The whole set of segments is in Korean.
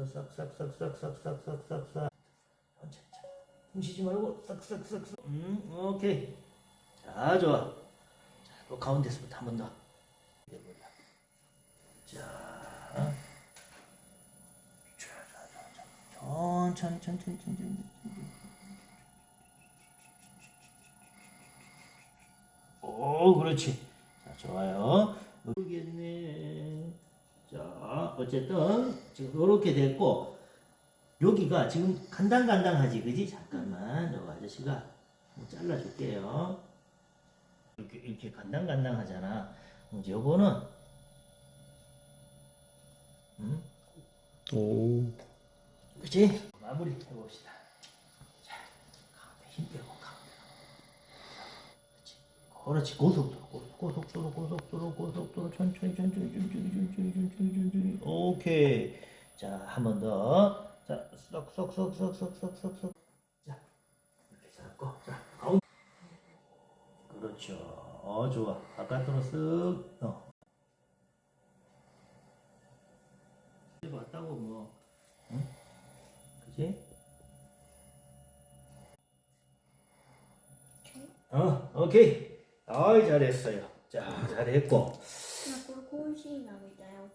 이제부터 싹싹싹싹싹싹싹싹 천천히 숨쉬지 말고 싹싹싹싹 음 오케이 자 좋아 자, 또 가운데서부터 한 번 더 자 천천히 천천히 천천히 오 그렇지 자 좋아요 모르겠네 자 어쨌든 지금 이렇게 됐고 여기가 지금 간당간당하지 그지 잠깐만 요 아저씨가 좀 잘라줄게요 이렇게 이렇게 간당간당하잖아 이제 요거는 음 오. 그치? 마무리 해봅시다. 자, 가운데 힘 빼고 가운데. 그렇지. 그렇지. 고속도로, 고- 고속도로, 고속도로, 고속도로, 오케이. 자, 한 번 더. 자, 쏙, 쏙, 쏙, 쏙, 쏙, 쏙, 쏙, 쏙. 자, 이렇게 잡고, 자, 가운데. 그렇죠. 어, 좋아. 바깥으로 쓱, 어. 왔다고 뭐. 응? 그지? 어, 오케이. 아이, 잘했어요. 자, 잘했고. 나오잖아요.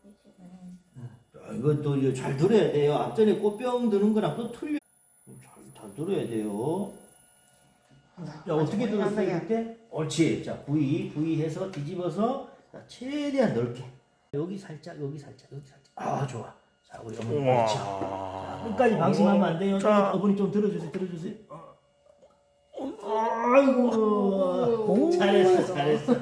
음. 이건 또 이거 잘 들어야 돼요. 앞전에 꽃병 드는 거랑 또 틀려. 잘 다 들어야 돼요. 자, 어떻게 들었어요, 그때? 옳지. 자, V, V 해서 뒤집어서 자, 최대한 넓게. 여기 살짝, 여기 살짝, 여기 살짝. 아, 좋아. 자, 우리 어머니. 자, 끝까지 방심하면 안 돼요. 자. 어머니 좀 들어주세요, 들어주세요. 어, 어, 어. 아이고. 잘했어, 잘했어.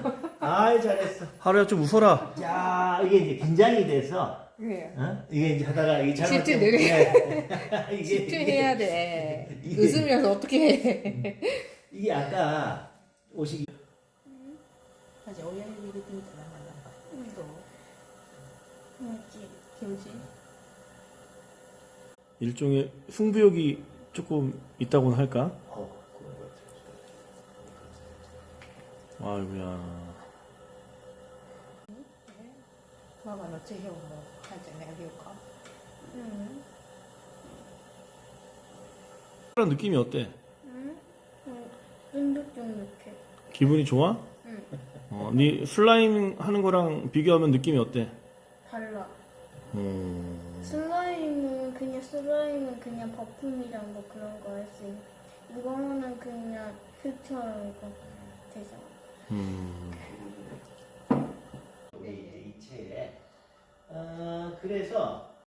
아이 잘했어. 하루야 좀 웃어라. 야 이게 이제 긴장이 돼서 그래요. 어? 이게 이제 하다가 이게 잘못 집중돼. 네. 이게 집중해야 돼. 이게- 웃으면서 어떻게 음. 이게 아까 오시기 다시 오야리 비비딩 들어가나 봐. 또 음, 김치 김치 일종의 숭부욕이 조금 있다고는 할까? 어, 아이고야. ママの地表も母ちゃんにあげようか。うん 그런 느낌이 어때? うん쫀득쫀득해 기분이 좋아? 응 어, 네 슬라임 하는 거랑 비교하면 느낌이 어때? 달라 음. 슬라임은 그냥 슬라임은 그냥 거품이랑 뭐 그런 거 할 수 있고 이거는 그냥 흙처럼 이거 되잖아 음. 대해서